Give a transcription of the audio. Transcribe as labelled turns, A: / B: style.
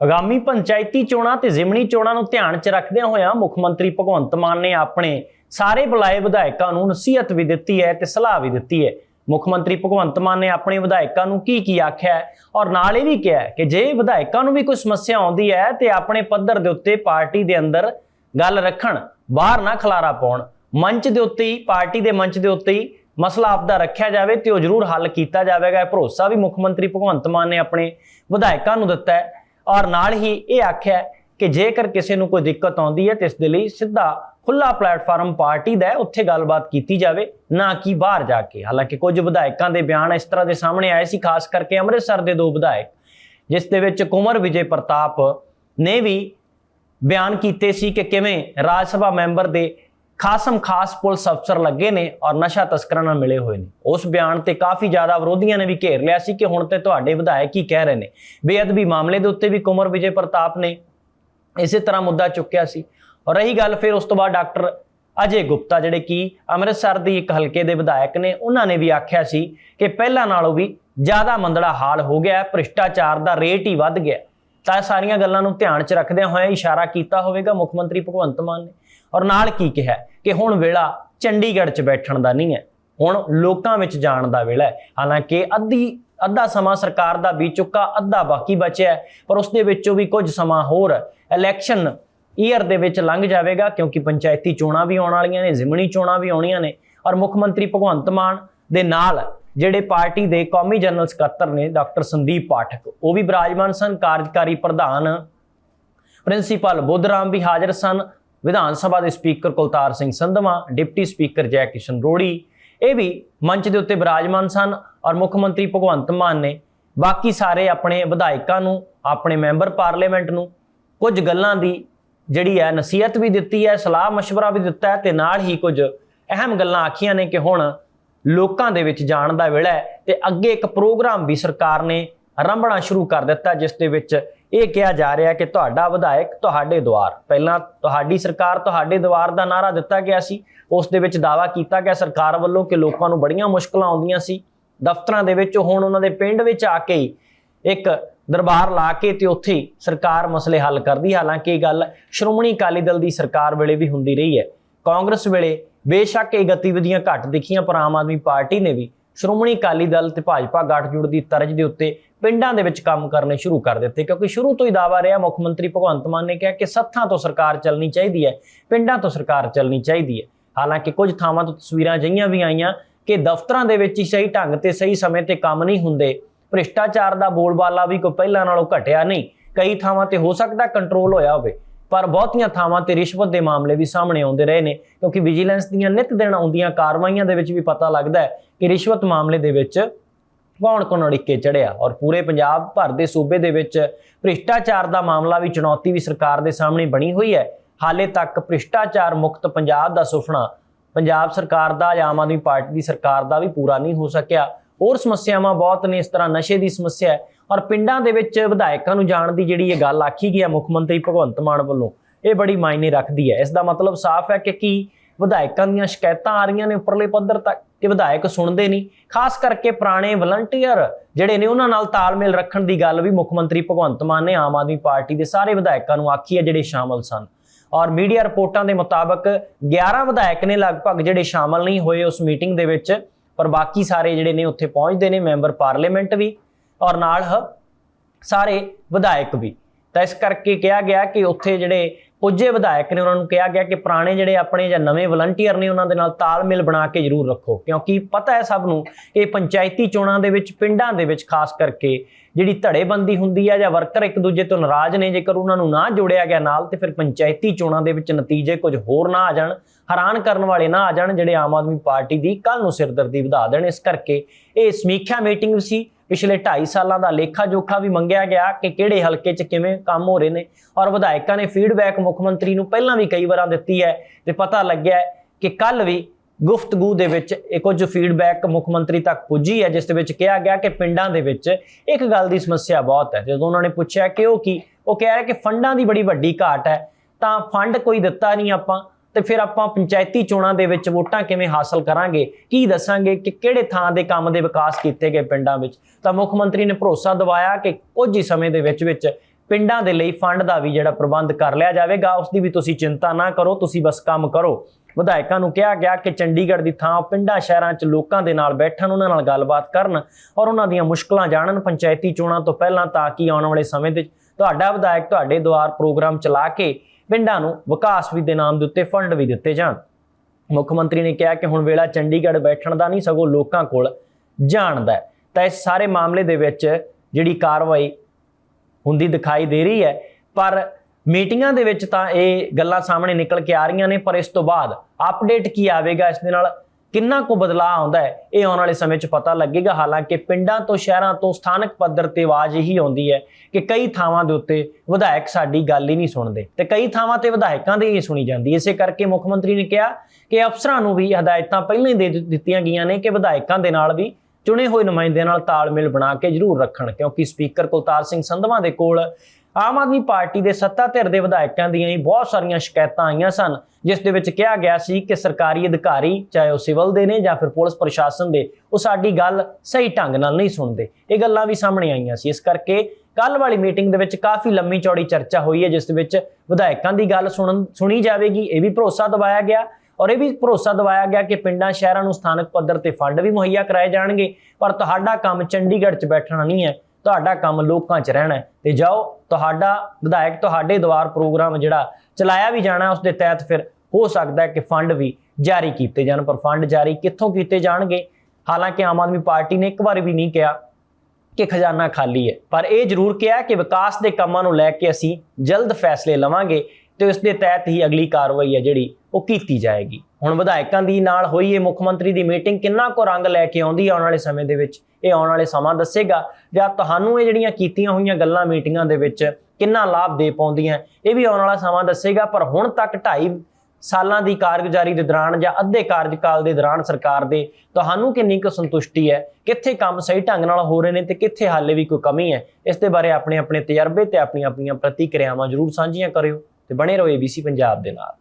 A: ਆਗਾਮੀ ਪੰਚਾਇਤੀ ਚੋਣਾਂ ਤੇ ਜ਼ਿਮਨੀ ਚੋਣਾਂ ਨੂੰ ਧਿਆਨ 'ਚ ਰੱਖਦਿਆਂ ਹੋਇਆਂ ਮੁੱਖ ਮੰਤਰੀ ਭਗਵੰਤ ਮਾਨ ਨੇ ਆਪਣੇ ਸਾਰੇ ਬੁਲਾਏ ਵਿਧਾਇਕਾਂ ਨੂੰ ਨਸੀਹਤ ਵੀ ਦਿੱਤੀ ਹੈ ਤੇ ਸਲਾਹ ਵੀ ਦਿੱਤੀ ਹੈ। ਮੁੱਖ ਮੰਤਰੀ ਭਗਵੰਤ ਮਾਨ ਨੇ ਆਪਣੇ ਵਿਧਾਇਕਾਂ ਨੂੰ ਕੀ ਕੀ ਆਖਿਆ ਹੈ ਔਰ ਨਾਲ ਇਹ ਵੀ ਕਿਹਾ ਕਿ ਜੇ ਵਿਧਾਇਕਾਂ ਨੂੰ ਵੀ ਕੋਈ ਸਮੱਸਿਆ ਆਉਂਦੀ ਹੈ ਤੇ ਆਪਣੇ ਪੱਧਰ ਦੇ ਉੱਤੇ ਪਾਰਟੀ ਦੇ ਅੰਦਰ ਗੱਲ ਰੱਖਣ, ਬਾਹਰ ਨਾ ਖਲਾਰਾ ਪਾਉਣ, ਮੰਚ ਦੇ ਉੱਤੇ ਹੀ, ਪਾਰਟੀ ਦੇ ਮੰਚ ਦੇ ਉੱਤੇ ਹੀ ਮਸਲਾ ਆਪਦਾ ਰੱਖਿਆ ਜਾਵੇ ਤੇ ਉਹ ਜ਼ਰੂਰ ਹੱਲ ਕੀਤਾ ਜਾਵੇਗਾ। ਇਹ ਭਰੋਸਾ ਵੀ ਮੁੱਖ ਮੰਤਰੀ ਭਗਵੰਤ ਮਾਨ ਨੇ ਆਪਣੇ ਵਿਧਾਇਕਾਂ ਨੂੰ ਦਿੱਤਾ ਹੈ। ਔਰ ਨਾਲ ਹੀ ਇਹ ਆਖਿਆ ਕਿ ਜੇਕਰ ਕਿਸੇ ਨੂੰ ਕੋਈ ਦਿੱਕਤ ਆਉਂਦੀ ਹੈ ਤੇ ਇਸ ਦੇ ਲਈ ਸਿੱਧਾ ਖੁੱਲਾ ਪਲੇਟਫਾਰਮ ਪਾਰਟੀ ਦਾ ਉੱਥੇ ਗੱਲਬਾਤ ਕੀਤੀ ਜਾਵੇ, ਨਾ ਕਿ ਬਾਹਰ ਜਾ ਕੇ। ਹਾਲਾਂਕਿ ਕੁਝ ਵਿਧਾਇਕਾਂ ਦੇ ਬਿਆਨ ਇਸ ਤਰ੍ਹਾਂ ਦੇ ਸਾਹਮਣੇ ਆਏ ਸੀ, ਖਾਸ ਕਰਕੇ ਅੰਮ੍ਰਿਤਸਰ ਦੇ ਦੋ ਵਿਧਾਇਕ, ਜਿਸ ਦੇ ਵਿੱਚ ਕੁਮਰ ਵਿਜੇ ਪ੍ਰਤਾਪ ਨੇ ਵੀ ਬਿਆਨ ਕੀਤੇ ਸੀ ਕਿ ਕਿਵੇਂ ਰਾਜ ਸਭਾ ਮੈਂਬਰ ਦੇ ਖਾਸਮ ਖਾਸ ਪੁਲਿਸ ਅਫਸਰ ਲੱਗੇ ਨੇ ਔਰ ਨਸ਼ਾ ਤਸਕਰਾਂ ਨਾਲ ਮਿਲੇ ਹੋਏ ਨੇ। ਉਸ ਬਿਆਨ ਤੇ ਕਾਫੀ ਜ਼ਿਆਦਾ ਵਿਰੋਧੀਆਂ ਨੇ ਵੀ ਘੇਰ ਲਿਆ ਸੀ ਕਿ ਹੁਣ ਤੇ ਤੁਹਾਡੇ ਵਿਧਾਇਕ ਕੀ ਕਹਿ ਰਹੇ ਨੇ। ਬੇਅਦਬੀ ਮਾਮਲੇ ਦੇ ਉੱਤੇ ਵੀ ਕੁਮਰ ਵਿਜੇ ਪ੍ਰਤਾਪ ਨੇ ਇਸੇ ਤਰ੍ਹਾਂ ਮੁੱਦਾ ਚੁੱਕਿਆ ਸੀ। ਔਰ ਰਹੀ ਗੱਲ ਫਿਰ ਉਸ ਤੋਂ ਬਾਅਦ ਡਾਕਟਰ ਅਜੇ ਗੁਪਤਾ ਜਿਹੜੇ ਕਿ ਅੰਮ੍ਰਿਤਸਰ ਦੀ ਇੱਕ ਹਲਕੇ ਦੇ ਵਿਧਾਇਕ ਨੇ, ਉਹਨਾਂ ਨੇ ਵੀ ਆਖਿਆ ਸੀ ਕਿ ਪਹਿਲਾਂ ਨਾਲੋਂ ਵੀ ਜ਼ਿਆਦਾ ਮੰਦੜਾ ਹਾਲ ਹੋ ਗਿਆ ਹੈ ਭ੍ਰਿਸ਼ਟਾਚਾਰ ਦਾ ਰੇਟ ਹੀ ਵੱਧ ਗਿਆ। ਤਾਂ ਇਹ ਸਾਰੀਆਂ ਗੱਲਾਂ ਨੂੰ ਧਿਆਨ 'ਚ ਰੱਖਦਿਆਂ ਹੋਇਆ ਇਸ਼ਾਰਾ ਕੀਤਾ ਹੋਵੇਗਾ ਮੁੱਖ ਮੰਤਰੀ ਭਗਵੰਤ ਮਾਨ ਨੇ। ਔਰ ਨਾਲ ਕੀ ਕਿਹਾ ਕਿ ਹੁਣ ਵੇਲਾ ਚੰਡੀਗੜ੍ਹ 'ਚ ਬੈਠਣ ਦਾ ਨਹੀਂ ਹੈ। ਹੁਣ ਲੋਕਾਂ ਵਿੱਚ ਜਾਣ ਦਾ ਵੇਲਾ ਹੈ। ਹਾਲਾਂਕਿ ਅੱਧੀ, ਅੱਧਾ ਸਮਾਂ ਸਰਕਾਰ ਦਾ ਬੀਤ ਚੁੱਕਾ, ਅੱਧਾ ਬਾਕੀ ਬਚਿਆ ਪਰ ਉਸ ਦੇ ਵਿੱਚੋਂ ਵੀ ਕੁਝ ਸਮਾਂ ਹੋਰ ਇਲੈਕਸ਼ਨ ਈਅਰ ਦੇ ਵਿੱਚ ਲੰਘ ਜਾਵੇਗਾ ਕਿਉਂਕਿ ਪੰਚਾਇਤੀ ਚੋਣਾਂ ਵੀ ਆਉਣ ਵਾਲੀਆਂ ਨੇ, ਜ਼ਿਮਨੀ ਚੋਣਾਂ ਵੀ ਆਉਣੀਆਂ ਨੇ ਔਰ ਮੁੱਖ ਮੰਤਰੀ ਭਗਵੰਤ ਮਾਨ ਦੇ ਨਾਲ ਜਿਹੜੇ ਪਾਰਟੀ ਦੇ ਕੌਮੀ ਜਨਰਲ ਸਕੱਤਰ ਨੇ, ਡਾਕਟਰ ਸੰਦੀਪ ਪਾਠਕ, ਉਹ ਵੀ ਬਰਾਜਮਾਨ ਸਨ। ਕਾਰਜਕਾਰੀ ਪ੍ਰਧਾਨ ਪ੍ਰਿੰਸੀਪਲ ਬੁੱਧਰਾਮ ਵੀ ਹਾਜ਼ਰ ਸਨ। ਵਿਧਾਨ ਸਭਾ ਦੇ speaker Kultar Singh Sandhwan, deputy speaker Jai Kishan Rouri, ਇਹ ਵੀ ਮੰਚ ਦੇ ਉੱਤੇ ਬਿਰਾਜਮਾਨ ਸਨ ਔਰ ਮੁੱਖ ਮੰਤਰੀ ਭਗਵੰਤ ਮਾਨ ਨੇ ਬਾਕੀ ਸਾਰੇ ਆਪਣੇ ਵਿਧਾਇਕਾਂ ਨੂੰ, ਆਪਣੇ ਮੈਂਬਰ ਪਾਰਲੀਮੈਂਟ ਨੂੰ ਕੁਝ ਗੱਲਾਂ ਦੀ ਜਿਹੜੀ ਹੈ ਨਸੀਹਤ ਵੀ ਦਿੱਤੀ ਹੈ, ਸਲਾਹ مشਵਰਾ ਵੀ ਦਿੱਤਾ ਹੈ ਤੇ ਨਾਲ ਹੀ ਕੁਝ ਅਹਿਮ ਗੱਲਾਂ ਆਖੀਆਂ ਨੇ ਕਿ ਹੁਣ ਲੋਕਾਂ ਦੇ ਵਿੱਚ ਜਾਣ ਦਾ ਵੇਲਾ ਹੈ ਤੇ ਅੱਗੇ ਇੱਕ ਪ੍ਰੋਗਰਾਮ ਵੀ ਸਰਕਾਰ ਨੇ ਆਰੰਭਣਾ ਸ਼ੁਰੂ ਕਰ ਦਿੱਤਾ, ਜਿਸ ਦੇ ਵਿੱਚ ਇਹ ਕਿਹਾ ਜਾ ਰਿਹਾ ਕਿ ਤੁਹਾਡਾ ਵਿਧਾਇਕ ਤੁਹਾਡੇ ਦੁਆਰ, ਪਹਿਲਾਂ ਤੁਹਾਡੀ ਸਰਕਾਰ ਤੁਹਾਡੇ ਦੁਆਰ ਦਾ ਨਾਰਾ ਦਿੱਤਾ ਗਿਆ ਸੀ, ਉਸ ਦੇ ਵਿੱਚ ਦਾਵਾ ਕੀਤਾ ਗਿਆ ਸਰਕਾਰ ਵੱਲੋਂ ਕਿ ਲੋਕਾਂ ਨੂੰ ਬੜੀਆਂ ਮੁਸ਼ਕਲਾਂ ਆਉਂਦੀਆਂ ਸੀ, ਦਫ਼ਤਰਾਂ ਦੇ ਵਿੱਚ ਹੁਣ ਉਹਨਾਂ ਦੇ ਪਿੰਡ ਵਿੱਚ ਆ ਕੇ ਹੀ ਇੱਕ ਦਰਬਾਰ ਲਾ ਕੇ ਤੇ ਉੱਥੇ ਸਰਕਾਰ ਮਸਲੇ ਹੱਲ ਕਰਦੀ, ਹਾਲਾਂਕਿ ਇਹ ਗੱਲ ਸ਼੍ਰੋਮਣੀ ਅਕਾਲੀ ਦਲ ਦੀ ਸਰਕਾਰ ਵੇਲੇ ਵੀ ਹੁੰਦੀ ਰਹੀ ਹੈ। ਕਾਂਗਰਸ ਵੇਲੇ ਬੇਸ਼ੱਕ ਇਹ ਗਤੀਵਿਧੀਆਂ ਘੱਟ ਦਿਖੀਆਂ, ਪਰ ਆਮ ਆਦਮੀ ਪਾਰਟੀ ਨੇ ਵੀ ਸ਼੍ਰੋਮਣੀ ਅਕਾਲੀ ਦਲ ਤੇ ਭਾਜਪਾ ਗੱਠਜੋੜ ਦੀ ਤਰਜ਼ ਦੇ ਉੱਤੇ ਪਿੰਡਾਂ ਦੇ ਵਿੱਚ ਕੰਮ ਕਰਨੇ ਸ਼ੁਰੂ ਕਰ ਦਿੱਤੇ, ਕਿਉਂਕਿ ਸ਼ੁਰੂ ਤੋਂ ਹੀ ਦਾਵਾ ਰਿਹਾ, ਮੁੱਖ ਮੰਤਰੀ ਭਗਵੰਤ ਮਾਨ ਨੇ ਕਿਹਾ ਕਿ ਸੱਥਾਂ ਤੋਂ ਸਰਕਾਰ ਚੱਲਣੀ ਚਾਹੀਦੀ ਹੈ, ਪਿੰਡਾਂ ਤੋਂ ਸਰਕਾਰ ਚੱਲਣੀ ਚਾਹੀਦੀ ਹੈ। ਹਾਲਾਂਕਿ ਕੁਝ ਥਾਵਾਂ ਤੋਂ ਤਸਵੀਰਾਂ ਅਜਿਹੀਆਂ ਵੀ ਆਈਆਂ ਕਿ ਦਫ਼ਤਰਾਂ ਦੇ ਵਿੱਚ ਹੀ ਸਹੀ ਢੰਗ ਤੇ ਸਹੀ ਸਮੇਂ ਤੇ ਕੰਮ ਨਹੀਂ ਹੁੰਦੇ, ਭ੍ਰਿਸ਼ਟਾਚਾਰ ਦਾ ਬੋਲਬਾਲਾ ਵੀ ਕੋਈ ਪਹਿਲਾਂ ਨਾਲੋਂ ਘਟਿਆ ਨਹੀਂ, ਕਈ ਥਾਵਾਂ ਤੇ ਹੋ ਸਕਦਾ ਕੰਟਰੋਲ ਹੋਇਆ ਹੋਵੇ, ਪਰ ਬਹੁਤੀਆਂ ਥਾਵਾਂ ਤੇ ਰਿਸ਼ਵਤ ਦੇ ਮਾਮਲੇ ਵੀ ਸਾਹਮਣੇ ਆਉਂਦੇ ਰਹੇ ਨੇ, ਕਿਉਂਕਿ ਵਿਜੀਲੈਂਸ ਦੀਆਂ ਨਿਤ ਦਿਨ ਆਉਂਦੀਆਂ ਕਾਰਵਾਈਆਂ ਦੇ ਵਿੱਚ ਵੀ ਪਤਾ ਲੱਗਦਾ ਹੈ ਕਿ ਰਿਸ਼ਵਤ ਮਾਮਲੇ ਦੇ ਵਿੱਚ ਕੌਣ ਕੌਣ ਅੜਿੱਕੇ ਚੜਿਆ ਔਰ ਪੂਰੇ ਪੰਜਾਬ ਭਰ ਦੇ ਸੂਬੇ ਦੇ ਵਿੱਚ ਭ੍ਰਿਸ਼ਟਾਚਾਰ ਦਾ ਮਾਮਲਾ ਵੀ ਚੁਣੌਤੀ ਵੀ ਸਰਕਾਰ ਦੇ ਸਾਹਮਣੇ ਬਣੀ ਹੋਈ ਹੈ। ਹਾਲੇ ਤੱਕ ਭ੍ਰਿਸ਼ਟਾਚਾਰ ਮੁਕਤ ਪੰਜਾਬ ਦਾ ਸੁਪਨਾ ਪੰਜਾਬ ਸਰਕਾਰ ਦਾ ਜਾਂ ਆਮ ਆਦਮੀ ਪਾਰਟੀ ਦੀ ਸਰਕਾਰ ਦਾ ਵੀ ਪੂਰਾ ਨਹੀਂ ਹੋ ਸਕਿਆ। ਹੋਰ ਸਮੱਸਿਆਵਾਂ ਬਹੁਤ ਨੇ ਇਸ ਤਰ੍ਹਾਂ ਨਸ਼ੇ ਦੀ ਸਮੱਸਿਆ ਹੈ ਔਰ ਪਿੰਡਾਂ ਦੇ ਵਿੱਚ ਵਿਧਾਇਕਾਂ ਨੂੰ ਜਾਣ ਦੀ ਜਿਹੜੀ ਇਹ ਗੱਲ ਆਖੀ ਗਈ ਹੈ ਮੁੱਖ ਮੰਤਰੀ ਭਗਵੰਤ ਮਾਨ ਵੱਲੋਂ, ਇਹ ਬੜੀ ਮਾਇਨੇ ਰੱਖਦੀ ਹੈ। ਇਸ ਦਾ ਮਤਲਬ ਸਾਫ਼ ਹੈ ਕਿ ਕੀ ਵਿਧਾਇਕਾਂ ਦੀਆਂ ਸ਼ਿਕਾਇਤਾਂ ਆ ਰਹੀਆਂ ਨੇ ਉੱਪਰਲੇ ਪੱਧਰ ਤੱਕ। ਕਿ ਵਿਧਾਇਕ ਸੁਣਦੇ ਨਹੀਂ। ਖਾਸ ਕਰਕੇ ਪੁਰਾਣੇ ਵਲੰਟੀਅਰ ਜਿਹੜੇ ਨੇ, ਉਹਨਾਂ ਨਾਲ ਤਾਲਮੇਲ ਰੱਖਣ ਦੀ ਗੱਲ ਵੀ ਮੁੱਖ ਮੰਤਰੀ ਭਗਵੰਤ ਮਾਨ ਨੇ ਆਮ ਆਦਮੀ ਪਾਰਟੀ ਦੇ ਸਾਰੇ ਵਿਧਾਇਕਾਂ ਨੂੰ ਆਖੀ ਹੈ, ਜਿਹੜੇ ਸ਼ਾਮਲ ਸਨ। ਔਰ ਮੀਡੀਆ ਰਿਪੋਰਟਾਂ ਦੇ ਮੁਤਾਬਕ 11 ਵਿਧਾਇਕ ਨੇ ਲਗਭਗ ਜਿਹੜੇ ਸ਼ਾਮਲ ਨਹੀਂ ਹੋਏ ਉਸ ਮੀਟਿੰਗ ਦੇ ਵਿੱਚ, ਪਰ ਬਾਕੀ ਸਾਰੇ ਜਿਹੜੇ ਨੇ ਉੱਥੇ ਪਹੁੰਚਦੇ ਨੇ, ਮੈਂਬਰ ਪਾਰਲੀਮੈਂਟ ਵੀ ਔਰ ਨਾਲ ਸਾਰੇ ਵਿਧਾਇਕ ਵੀ। ਤਾਂ ਇਸ ਕਰਕੇ ਕਿਹਾ ਗਿਆ ਕਿ ਉੱਥੇ ਜਿਹੜੇ ਪੁੱਜੇ ਵਿਧਾਇਕ ਨੇ ਉਹਨਾਂ ਨੂੰ ਕਿਹਾ ਗਿਆ ਕਿ ਪੁਰਾਣੇ ਜਿਹੜੇ ਆਪਣੇ ਜਾਂ ਨਵੇਂ ਵਲੰਟੀਅਰ ਨੇ ਉਹਨਾਂ ਦੇ ਨਾਲ ਤਾਲਮੇਲ ਬਣਾ ਕੇ ਜ਼ਰੂਰ ਰੱਖੋ। ਕਿਉਂਕਿ ਪਤਾ ਹੈ ਸਭ ਨੂੰ ਕਿ ਪੰਚਾਇਤੀ ਚੋਣਾਂ ਦੇ ਵਿੱਚ, ਪਿੰਡਾਂ ਦੇ ਵਿੱਚ ਖਾਸ ਕਰਕੇ ਜਿਹੜੀ ਧੜੇਬੰਦੀ ਹੁੰਦੀ ਹੈ ਜਾਂ ਵਰਕਰ ਇੱਕ ਦੂਜੇ ਤੋਂ ਨਾਰਾਜ਼ ਨੇ, ਜੇਕਰ ਉਹਨਾਂ ਨੂੰ ਨਾ ਜੋੜਿਆ ਗਿਆ ਨਾਲ, ਤੇ ਫਿਰ ਪੰਚਾਇਤੀ ਚੋਣਾਂ ਦੇ ਵਿੱਚ ਨਤੀਜੇ ਕੁਝ ਹੋਰ ਨਾ ਆ ਜਾਣ, ਹੈਰਾਨ ਕਰਨ ਵਾਲੇ ਨਾ ਆ ਜਾਣ, ਜਿਹੜੇ ਆਮ ਆਦਮੀ ਪਾਰਟੀ ਦੀ ਕੱਲ ਨੂੰ ਸਿਰਦਰਦੀ ਵਧਾ ਦੇਣ। ਇਸ ਕਰਕੇ ਇਹ ਸਮੀਖਿਆ ਮੀਟਿੰਗ ਸੀ ਪਿਛਲੇ 2.5 ਸਾਲਾਂ ਦਾ ਲੇਖਾ ਜੋਖਾ ਵੀ ਮੰਗਿਆ ਗਿਆ ਕਿ ਕਿਹੜੇ ਹਲਕੇ 'ਚ ਕਿਵੇਂ ਕੰਮ ਹੋ ਰਹੇ ਨੇ। ਔਰ ਵਿਧਾਇਕਾਂ ਨੇ ਫੀਡਬੈਕ ਮੁੱਖ ਮੰਤਰੀ ਨੂੰ ਪਹਿਲਾਂ ਵੀ ਕਈ ਵਾਰਾਂ ਦਿੱਤੀ ਹੈ ਤੇ ਪਤਾ ਲੱਗਿਆ ਕਿ ਕੱਲ ਵੀ ਗੁਫ਼ਤਗੂ ਦੇ ਵਿੱਚ ਇਹ ਕੁਝ ਫੀਡਬੈਕ ਮੁੱਖ ਮੰਤਰੀ ਤੱਕ ਪੁੱਜੀ ਹੈ, ਜਿਸ ਦੇ ਵਿੱਚ ਕਿਹਾ ਗਿਆ ਕਿ ਪਿੰਡਾਂ ਦੇ ਵਿੱਚ ਇੱਕ ਗੱਲ ਦੀ ਸਮੱਸਿਆ ਬਹੁਤ ਹੈ। ਜਦੋਂ ਉਹਨਾਂ ਨੇ ਪੁੱਛਿਆ ਕਿ ਉਹ ਕੀ, ਉਹ ਕਹਿ ਰਿਹਾ ਕਿ ਫੰਡਾਂ ਦੀ ਬੜੀ ਵੱਡੀ ਘਾਟ ਹੈ, ਤਾਂ ਫੰਡ ਕੋਈ ਦਿੱਤਾ ਨਹੀਂ ਆਪਾਂ। ਤੇ ਫਿਰ ਆਪਾਂ ਪੰਚਾਇਤੀ ਚੋਣਾਂ ਦੇ ਵਿੱਚ ਵੋਟਾਂ ਕਿਵੇਂ ਹਾਸਲ ਕਰਾਂਗੇ? ਕੀ ਦੱਸਾਂਗੇ ਕਿ ਕਿਹੜੇ ਥਾਂ ਦੇ ਕੰਮ ਦੇ ਵਿਕਾਸ ਕੀਤੇ ਗਏ ਪਿੰਡਾਂ ਵਿੱਚ? ਤਾਂ ਮੁੱਖ ਮੰਤਰੀ ਨੇ ਭਰੋਸਾ ਦਿਵਾਇਆ ਕਿ ਕੁਝ ਹੀ ਸਮੇਂ ਦੇ ਵਿੱਚ ਵਿੱਚ ਪਿੰਡਾਂ ਦੇ ਲਈ ਫੰਡ ਦਾ ਵੀ ਜਿਹੜਾ ਪ੍ਰਬੰਧ ਕਰ ਲਿਆ ਜਾਵੇਗਾ। ਉਸ ਦੀ ਵੀ ਤੁਸੀਂ ਚਿੰਤਾ ਨਾ ਕਰੋ, ਤੁਸੀਂ ਬਸ ਕੰਮ ਕਰੋ। ਵਿਧਾਇਕਾਂ ਨੂੰ ਕਿਹਾ ਗਿਆ ਕਿ ਚੰਡੀਗੜ੍ਹ ਦੀ ਥਾਂ ਪਿੰਡਾਂ ਸ਼ਹਿਰਾਂ 'ਚ ਲੋਕਾਂ ਦੇ ਨਾਲ ਬੈਠਣ, ਉਹਨਾਂ ਨਾਲ ਗੱਲਬਾਤ ਕਰਨ ਔਰ ਉਹਨਾਂ ਦੀਆਂ ਮੁਸ਼ਕਲਾਂ ਜਾਣਨ ਪੰਚਾਇਤੀ ਚੋਣਾਂ ਤੋਂ ਪਹਿਲਾਂ ਤਾਂ ਕਿ ਆਉਣ ਵਾਲੇ ਸਮੇਂ ਦੇ ਤੁਹਾਡਾ ਵਿਧਾਇਕ ਤੁਹਾਡੇ ਦੁਆਰ ਪ੍ਰੋਗਰਾਮ ਚਲਾ ਕੇ ਪਿੰਡਾਂ ਨੂੰ ਵਿਕਾਸ ਵੀ ਦੇ ਨਾਮ ਦੇ ਉੱਤੇ ਫੰਡ ਵੀ ਦਿੱਤੇ ਜਾਣ। ਮੁੱਖ ਮੰਤਰੀ ਨੇ ਕਿਹਾ ਕਿ ਹੁਣ ਵੇਲਾ ਚੰਡੀਗੜ੍ਹ ਬੈਠਣ ਦਾ ਨਹੀਂ, ਸਗੋਂ ਲੋਕਾਂ ਕੋਲ ਜਾਣ ਦਾ ਤਾਂ ਇਸ ਸਾਰੇ ਮਾਮਲੇ ਦੇ ਵਿੱਚ ਜਿਹੜੀ ਕਾਰਵਾਈ ਹੁੰਦੀ ਦਿਖਾਈ ਦੇ ਰਹੀ ਹੈ, ਪਰ ਮੀਟਿੰਗਾਂ ਦੇ ਵਿੱਚ ਤਾਂ ਇਹ ਗੱਲਾਂ ਸਾਹਮਣੇ ਨਿਕਲ ਕੇ ਆ ਰਹੀਆਂ ਨੇ, ਪਰ ਇਸ ਤੋਂ ਬਾਅਦ ਅਪਡੇਟ ਕੀ ਆਵੇਗਾ ਇਸ ਦੇ ਨਾਲ? ਕਿੰਨਾ ਕੁ ਬਦਲਾਅ ਆਉਂਦਾ ਹੈ, ਇਹ ਆਉਣ ਵਾਲੇ ਸਮੇਂ 'ਚ ਪਤਾ ਲੱਗੇਗਾ ਹਾਲਾਂਕਿ ਪਿੰਡਾਂ ਤੋਂ ਸ਼ਹਿਰਾਂ ਤੋਂ ਸਥਾਨਕ ਪੱਧਰ ਤੇ ਆਵਾਜ਼ ਇਹੀ ਆਉਂਦੀ ਹੈ ਕਿ ਕਈ ਥਾਵਾਂ ਦੇ ਉੱਤੇ ਵਿਧਾਇਕ ਸਾਡੀ ਗੱਲ ਹੀ ਨਹੀਂ ਸੁਣਦੇ ਤੇ ਕਈ ਥਾਵਾਂ ਤੇ ਵਿਧਾਇਕਾਂ ਦੀ ਹੀ ਸੁਣੀ ਜਾਂਦੀ ਹੈ। ਇਸੇ ਕਰਕੇ ਮੁੱਖ ਮੰਤਰੀ ਨੇ ਕਿਹਾ ਕਿ ਅਫਸਰਾਂ ਨੂੰ ਵੀ ਹਦਾਇਤਾਂ ਪਹਿਲਾਂ ਹੀ ਦੇ ਦਿੱਤੀਆਂ ਗਈਆਂ ਨੇ ਕਿ ਵਿਧਾਇਕਾਂ ਦੇ ਨਾਲ ਵੀ ਚੁਣੇ ਹੋਏ ਨੁਮਾਇੰਦਿਆਂ ਨਾਲ ਤਾਲਮੇਲ ਬਣਾ ਕੇ ਜ਼ਰੂਰ ਰੱਖਣ, ਕਿਉਂਕਿ ਸਪੀਕਰ ਕੁਲਤਾਰ ਸਿੰਘ ਸੰਧਵਾਂ ਦੇ ਕੋਲ ਆਮ ਆਦਮੀ ਪਾਰਟੀ ਦੇ ਸੱਤਾ ਧਿਰ ਦੇ ਵਿਧਾਇਕਾਂ ਦੀਆਂ ਹੀ ਬਹੁਤ ਸਾਰੀਆਂ ਸ਼ਿਕਾਇਤਾਂ ਆਈਆਂ ਸਨ, ਜਿਸ ਦੇ ਵਿੱਚ ਕਿਹਾ ਗਿਆ ਸੀ ਕਿ ਸਰਕਾਰੀ ਅਧਿਕਾਰੀ, ਚਾਹੇ ਉਹ ਸਿਵਲ ਦੇ ਨੇ ਜਾਂ ਫਿਰ ਪੁਲਿਸ ਪ੍ਰਸ਼ਾਸਨ ਦੇ, ਉਹ ਸਾਡੀ ਗੱਲ ਸਹੀ ਢੰਗ ਨਾਲ ਨਹੀਂ ਸੁਣਦੇ। ਇਹ ਗੱਲਾਂ ਵੀ ਸਾਹਮਣੇ ਆਈਆਂ ਸੀ। ਇਸ ਕਰਕੇ ਕੱਲ ਵਾਲੀ ਮੀਟਿੰਗ ਦੇ ਵਿੱਚ ਕਾਫੀ ਲੰਮੀ ਚੌੜੀ ਚਰਚਾ ਹੋਈ ਹੈ, ਜਿਸ ਦੇ ਵਿੱਚ ਵਿਧਾਇਕਾਂ ਦੀ ਗੱਲ ਸੁਣਨ, ਸੁਣੀ ਜਾਵੇਗੀ। ਇਹ ਵੀ ਭਰੋਸਾ ਦਿਵਾਇਆ ਗਿਆ ਔਰ ਇਹ ਵੀ ਭਰੋਸਾ ਦਿਵਾਇਆ ਗਿਆ ਕਿ ਪਿੰਡਾਂ, ਸ਼ਹਿਰਾਂ ਨੂੰ ਸਥਾਨਕ ਪੱਧਰ ਤੇ ਫੰਡ ਵੀ ਮੁਹੱਈਆ ਕਰਾਏ ਜਾਣਗੇ। ਪਰ ਤੁਹਾਡਾ ਕੰਮ ਚੰਡੀਗੜ੍ਹ 'ਚ ਬੈਠਣਾ ਨਹੀਂ ਹੈ। ਤੁਹਾਡਾ ਕੰਮ ਲੋਕਾਂ 'ਚ ਰਹਿਣਾ ਹੈ। ਤੇ ਜਾਓ, ਤੁਹਾਡਾ ਵਿਧਾਇਕ ਤੁਹਾਡੇ ਦੁਆਰ ਪ੍ਰੋਗਰਾਮ ਜਿਹੜਾ ਚਲਾਇਆ ਵੀ ਜਾਣਾ ਉਸ ਦੇ ਤਹਿਤ ਫਿਰ ਹੋ ਸਕਦਾ ਹੈ ਕਿ ਫੰਡ ਵੀ ਜਾਰੀ ਕੀਤੇ ਜਾਣ, ਪਰ ਫੰਡ ਜਾਰੀ ਕਿੱਥੋਂ ਕੀਤੇ ਜਾਣਗੇ? ਹਾਲਾਂਕਿ ਆਮ ਆਦਮੀ ਪਾਰਟੀ ਨੇ ਇੱਕ ਵਾਰ ਵੀ ਨਹੀਂ ਕਿਹਾ ਕਿ ਖਜ਼ਾਨਾ ਖਾਲੀ ਹੈ। ਪਰ ਇਹ ਜ਼ਰੂਰ ਕਿਹਾ ਕਿ ਵਿਕਾਸ ਦੇ ਕੰਮਾਂ ਨੂੰ ਲੈ ਕੇ ਅਸੀਂ ਜਲਦ ਫੈਸਲੇ ਲਵਾਂਗੇ। ਤੇ ਉਸ ਦੇ ਤਹਿਤ ਹੀ ਅਗਲੀ ਕਾਰਵਾਈ ਹੈ ਜਿਹੜੀ ਉਹ ਕੀਤੀ ਜਾਏਗੀ। ਹੁਣ ਵਿਧਾਇਕਾਂ ਦੀ ਨਾਲ ਹੋਈ ਇਹ ਮੁੱਖ ਮੰਤਰੀ ਦੀ ਮੀਟਿੰਗ ਕਿੰਨਾ ਕੁ ਰੰਗ ਲੈ ਕੇ ਆਉਂਦੀ ਆਉਣ ਵਾਲੇ ਸਮੇਂ ਦੇ ਵਿੱਚ? ਇਹ ਆਉਣ ਵਾਲੇ ਸਮਾਂ ਦੱਸੇਗਾ। ਜਾਂ ਤੁਹਾਨੂੰ ਇਹ ਜਿਹੜੀਆਂ ਕੀਤੀਆਂ ਹੋਈਆਂ ਗੱਲਾਂ ਮੀਟਿੰਗਾਂ ਦੇ ਵਿੱਚ ਕਿੰਨਾ ਲਾਭ ਦੇ ਪਾਉਂਦੀਆਂ? ਇਹ ਵੀ ਆਉਣ ਵਾਲਾ ਸਮਾਂ ਦੱਸੇਗਾ, ਪਰ ਹੁਣ ਤੱਕ 2.5 ਸਾਲਾਂ ਦੀ ਕਾਰਗੁਜ਼ਾਰੀ ਦੇ ਦੌਰਾਨ ਜਾਂ ਅੱਧੇ ਕਾਰਜਕਾਲ ਦੇ ਦੌਰਾਨ ਸਰਕਾਰ ਦੇ ਤੁਹਾਨੂੰ ਕਿੰਨੀ ਕੁ ਸੰਤੁਸ਼ਟੀ ਹੈ? ਕਿੱਥੇ ਕੰਮ ਸਹੀ ਢੰਗ ਨਾਲ ਹੋ ਰਹੇ ਨੇ ਤੇ ਕਿੱਥੇ ਹਾਲੇ ਵੀ ਕੋਈ ਕਮੀ ਹੈ? ਇਸ ਦੇ ਬਾਰੇ ਆਪਣੇ ਆਪਣੇ ਤਜਰਬੇ ਤੇ ਆਪਣੀਆਂ ਆਪਣੀਆਂ ਪ੍ਰਤੀਕਿਰਿਆਵਾਂ ਜ਼ਰੂਰ ਸਾਂਝੀਆਂ ਕਰਿਓ। ਤੇ ਬਣੇ ਰਹੋ ABC ਪੰਜਾਬ ਦੇ ਨਾਲ।